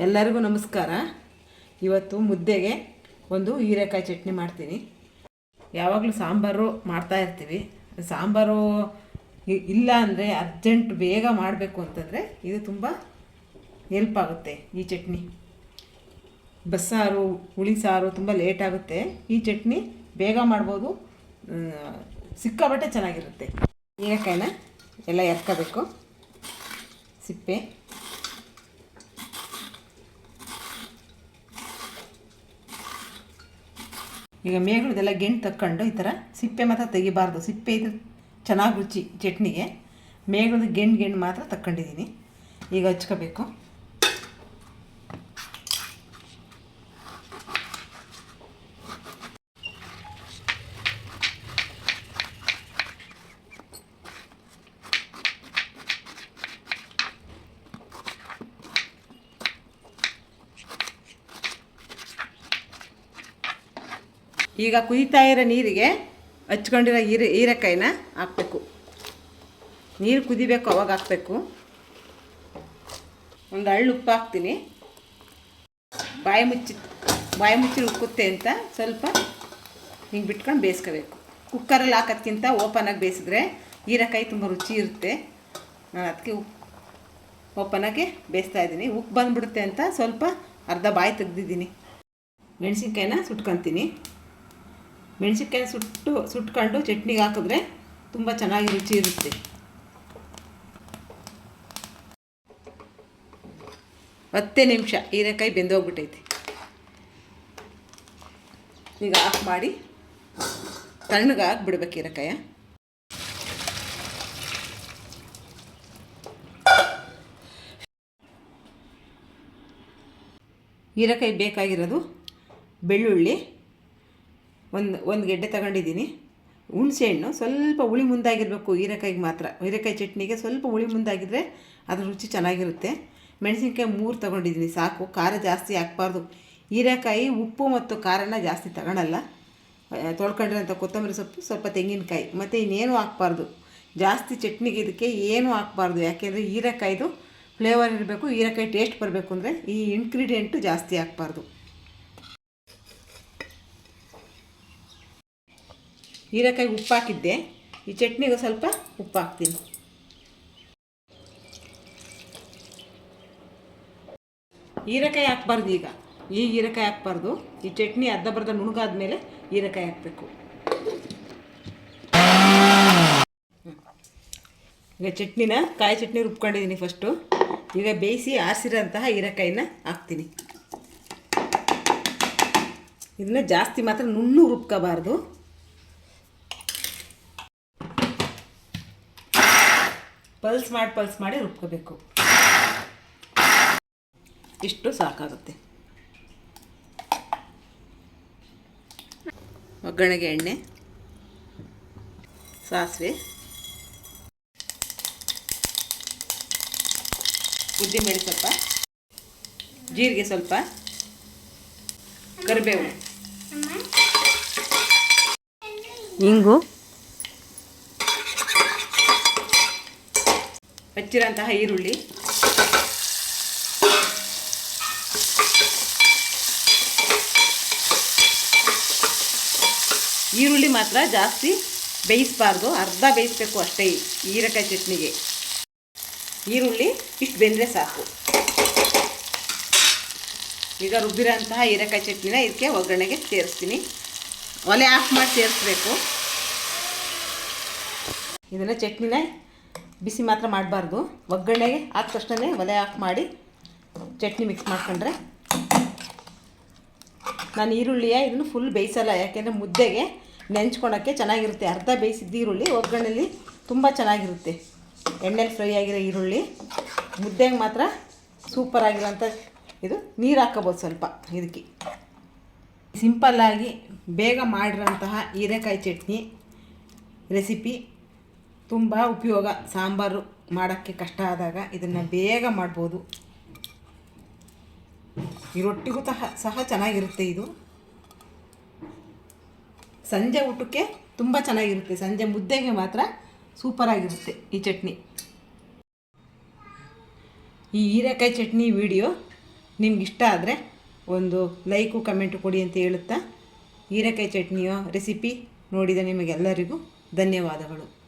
ಎಲ್ಲರಿಗೂ ನಮಸ್ಕಾರ. ಇವತ್ತು ಮುದ್ದೆಗೆ ಒಂದು ಹೀರೆಕಾಯಿ ಚಟ್ನಿ ಮಾಡ್ತೀನಿ. ಯಾವಾಗಲೂ ಸಾಂಬಾರು ಮಾಡ್ತಾ ಇರ್ತೀವಿ. ಸಾಂಬಾರು ಇಲ್ಲ ಅಂದರೆ ಅರ್ಜೆಂಟ್ ಬೇಗ ಮಾಡಬೇಕು ಅಂತಂದರೆ ಇದು ತುಂಬ ಹೆಲ್ಪ್ ಆಗುತ್ತೆ ಈ ಚಟ್ನಿ. ಬಸ್ಸಾರು, ಹುಳಿ ಸಾರು ತುಂಬ ಲೇಟ್ ಆಗುತ್ತೆ. ಈ ಚಟ್ನಿ ಬೇಗ ಮಾಡ್ಬೋದು. ಸಿಕ್ಕಾಬಟ್ಟೆ ಚೆನ್ನಾಗಿರುತ್ತೆ. ಹೀರೆಕಾಯಿನ ಎಲ್ಲ ಎರ್ಕೋಬೇಕು ಸಿಪ್ಪೆ. ಈಗ ಮೇಗಳದೆಲ್ಲ ಗೆಣ್ ತಕ್ಕೊಂಡು ಈ ಥರ ಸಿಪ್ಪೆ ಮಾತ್ರ ತೆಗಿಬಾರ್ದು. ಸಿಪ್ಪೆ ಇದ್ರೆ ಚೆನ್ನಾಗಿ ರುಚಿ, ಚಟ್ನಿಗೆ. ಮೇಗಳದ್ದು ಗೆಂಡು ಗೆಂಡು ಮಾತ್ರ ತಕ್ಕೊಂಡಿದ್ದೀನಿ. ಈಗ ಹಚ್ಕೋಬೇಕು. ಈಗ ಕುಯ್ತಾ ಇರೋ ನೀರಿಗೆ ಹಚ್ಕೊಂಡಿರೋ ಹೀರೆ, ಹೀರೆಕಾಯಿನ ಹಾಕಬೇಕು. ನೀರು ಕುದಿಬೇಕು, ಅವಾಗ ಹಾಕಬೇಕು. ಒಂದು ಹಳ್ಳು ಉಪ್ಪು ಹಾಕ್ತೀನಿ. ಬಾಯಿ ಮುಚ್ಚಿ ಬಾಯಿ ಮುಚ್ಚಿ ಉಕ್ಕುತ್ತೆ ಅಂತ ಸ್ವಲ್ಪ ಹಿಂಗೆ ಬಿಟ್ಕೊಂಡು ಬೇಯಿಸ್ಕೋಬೇಕು. ಕುಕ್ಕರಲ್ಲಿ ಹಾಕೋದ್ಕಿಂತ ಓಪನಾಗಿ ಬೇಯಿಸಿದ್ರೆ ಹೀರೆಕಾಯಿ ತುಂಬ ರುಚಿ ಇರುತ್ತೆ. ನಾನು ಅದಕ್ಕೆ ಓಪನಾಗೆ ಬೇಯಿಸ್ತಾ ಇದ್ದೀನಿ. ಉಪ್ಪು ಬಂದುಬಿಡುತ್ತೆ ಅಂತ ಸ್ವಲ್ಪ ಅರ್ಧ ಬಾಯಿ ತೆಗ್ದಿದ್ದೀನಿ. ಮೆಣಸಿನ್ಕಾಯಿನ ಸುಟ್ಕೊತೀನಿ. ಮೆಣಸಿನ್ಕಾಯಿ ಸುಟ್ಟು, ಸುಟ್ಕೊಂಡು ಚಟ್ನಿಗೆ ಹಾಕಿದ್ರೆ ತುಂಬ ಚೆನ್ನಾಗಿ ರುಚಿ ಇರುತ್ತೆ. ಹತ್ತೇ ನಿಮಿಷ, ಹೀರೆಕಾಯಿ ಬೆಂದೋಗ್ಬಿಟ್ಟೈತಿ. ಈಗ ಆಫ್ ಮಾಡಿ. ತಣ್ಣಗೆ ಹಾಕ್ಬಿಡ್ಬೇಕು ಹೀರೆಕಾಯ. ಹೀರೆಕಾಯಿ ಬೇಕಾಗಿರೋದು ಬೆಳ್ಳುಳ್ಳಿ ಒಂದು ಒಂದು ಗೆಡ್ಡೆ ತಗೊಂಡಿದ್ದೀನಿ. ಹುಣಸೆಹಣ್ಣು ಸ್ವಲ್ಪ ಹುಳಿ ಮುಂದಾಗಿರಬೇಕು, ಹೀರೆಕಾಯಿಗೆ ಮಾತ್ರ. ಹೀರೆಕಾಯಿ ಚಟ್ನಿಗೆ ಸ್ವಲ್ಪ ಹುಳಿ ಮುಂದಾಗಿದ್ದರೆ ಅದ್ರ ರುಚಿ ಚೆನ್ನಾಗಿರುತ್ತೆ. ಮೆಣಸಿನ್ಕಾಯಿ ಮೂರು ತಗೊಂಡಿದ್ದೀನಿ, ಸಾಕು. ಖಾರ ಜಾಸ್ತಿ ಹಾಕ್ಬಾರ್ದು. ಹೀರೆಕಾಯಿ, ಉಪ್ಪು ಮತ್ತು ಖಾರನ ಜಾಸ್ತಿ ತಗೊಳಲ್ಲ. ತೊಳ್ಕೊಂಡಿರೋಂಥ ಕೊತ್ತಂಬರಿ ಸೊಪ್ಪು, ಸ್ವಲ್ಪ ತೆಂಗಿನಕಾಯಿ. ಮತ್ತು ಇನ್ನೇನು ಹಾಕ್ಬಾರ್ದು. ಜಾಸ್ತಿ ಚಟ್ನಿಗೆ ಇದಕ್ಕೆ ಏನೂ ಹಾಕ್ಬಾರ್ದು. ಯಾಕೆಂದರೆ ಹೀರೆಕಾಯ್ದು ಫ್ಲೇವರ್ ಇರಬೇಕು, ಹೀರೆಕಾಯಿ ಟೇಸ್ಟ್ ಬರಬೇಕು ಅಂದರೆ ಈ ಇಂಗ್ರೀಡಿಯೆಂಟು ಜಾಸ್ತಿ ಹಾಕ್ಬಾರ್ದು. ಹೀರೆಕಾಯಿ ಉಪ್ಪು ಹಾಕಿದ್ದೆ ಈ ಚಟ್ನಿಗೂ ಸ್ವಲ್ಪ ಉಪ್ಪು ಹಾಕ್ತೀನಿ ಹೀರೆಕಾಯಿ ಹಾಕ್ಬಾರ್ದು ಈಗ. ಈ ಹೀರೆಕಾಯಿ ಹಾಕ್ಬಾರ್ದು. ಈ ಚಟ್ನಿ ಅರ್ಧ ಬರ್ಧ ನುಣಗಾದ್ಮೇಲೆ ಹೀರೆಕಾಯಿ ಹಾಕಬೇಕು. ಈಗ ಚಟ್ನಿನ ಕಾಯಿ ಚಟ್ನಿ ರುಬ್ಕೊಂಡಿದ್ದೀನಿ ಫಸ್ಟು. ಈಗ ಬೇಯಿಸಿ ಆರಿಸಿರೋಂತಹ ಹೀರೆಕಾಯಿನ ಹಾಕ್ತೀನಿ. ಇದನ್ನ ಜಾಸ್ತಿ ಮಾತ್ರ ನುಣ್ಣು ರುಬ್ಕೋಬಾರ್ದು. ಪಲ್ಸ್ ಮಾಡಿ ಪಲ್ಸ್ ಮಾಡಿ ರುಬ್ಕೋಬೇಕು. ಇಷ್ಟು ಸಾಕಾಗುತ್ತೆ. ಒಗ್ಗರಣೆಗೆ ಎಣ್ಣೆ ಸಾಸಿವೆ ಉದ್ದಿನಬೇಳೆ ಸ್ವಲ್ಪ ಜೀರಿಗೆ ಸ್ವಲ್ಪ ಕರಿಬೇವು. ಇಂಗು ಹಚ್ಚಿರೋಂತಹ ಈರುಳ್ಳಿ. ಈರುಳ್ಳಿ ಮಾತ್ರ ಜಾಸ್ತಿ ಬೇಯಿಸಬಾರ್ದು, ಅರ್ಧ ಬೇಯಿಸ್ಬೇಕು ಅಷ್ಟೇ ಹೀರೆಕಾಯಿ ಚಟ್ನಿಗೆ. ಈರುಳ್ಳಿ ಇಷ್ಟು ಬೆಂದರೆ ಸಾಕು. ಈಗ ರುಬ್ಬಿರೋಂತಹ ಹೀರೆಕಾಯಿ ಚಟ್ನಿನ ಇದಕ್ಕೆ ಒಗ್ಗರಣೆಗೆ ಸೇರಿಸ್ತೀನಿ. ಒಲೆ ಆಫ್ ಮಾಡಿ ಸೇರಿಸ್ಬೇಕು. ಇದನ್ನು ಚಟ್ನಿನ ಬಿಸಿ ಮಾತ್ರ ಮಾಡಬಾರ್ದು. ಒಗ್ಗರಣೆಗೆ ಆದ ತಕ್ಷಣ ಒಲೆ ಆಫ್ ಮಾಡಿ ಚಟ್ನಿ ಮಿಕ್ಸ್ ಮಾಡ್ಕೊಂಡ್ರೆ. ನಾನು ಈರುಳ್ಳಿಯ ಇದನ್ನು ಫುಲ್ ಬೇಯಿಸಲ್ಲ, ಯಾಕೆಂದರೆ ಮುದ್ದೆಗೆ ನೆಂಚ್ಕೊಳಕ್ಕೆ ಚೆನ್ನಾಗಿರುತ್ತೆ. ಅರ್ಧ ಬೇಯಿಸಿದ್ದು ಈರುಳ್ಳಿ ಒಗ್ಗರಣೆಲಿ ತುಂಬ ಚೆನ್ನಾಗಿರುತ್ತೆ. ಎಣ್ಣೆಲಿ ಫ್ರೈ ಆಗಿರೋ ಈರುಳ್ಳಿ ಮುದ್ದೆಗೆ ಮಾತ್ರ ಸೂಪರ್ ಆಗಿರೋಂಥ ಇದು. ನೀರು ಹಾಕೋಬೋದು ಸ್ವಲ್ಪ ಇದಕ್ಕೆ. ಸಿಂಪಲ್ಲಾಗಿ ಬೇಗ ಮಾಡಿರೋಂತಹ ಹೀರೆಕಾಯಿ ಚಟ್ನಿ ರೆಸಿಪಿ ತುಂಬ ಉಪಯೋಗ ಸಾಂಬಾರು ಮಾಡೋಕ್ಕೆ ಕಷ್ಟ ಆದಾಗ ಇದನ್ನು ಬೇಗ ಮಾಡ್ಬೋದು. ಈ ರೊಟ್ಟಿಗೂ ಸಹ ಸಹ ಚೆನ್ನಾಗಿರುತ್ತೆ ಇದು. ಸಂಜೆ ಊಟಕ್ಕೆ ತುಂಬ ಚೆನ್ನಾಗಿರುತ್ತೆ. ಸಂಜೆ ಮುದ್ದೆಗೆ ಮಾತ್ರ ಸೂಪರಾಗಿರುತ್ತೆ ಈ ಚಟ್ನಿ. ಈ ಹೀರೆಕಾಯಿ ಚಟ್ನಿ ವಿಡಿಯೋ ನಿಮ್ಗೆ ಇಷ್ಟ ಆದರೆ ಒಂದು ಲೈಕು, ಕಮೆಂಟು ಕೊಡಿ ಅಂತ ಹೇಳುತ್ತಾ. ಹೀರೆಕಾಯಿ ಚಟ್ನಿಯ ರೆಸಿಪಿ ನೋಡಿದ ನಿಮಗೆಲ್ಲರಿಗೂ ಧನ್ಯವಾದಗಳು.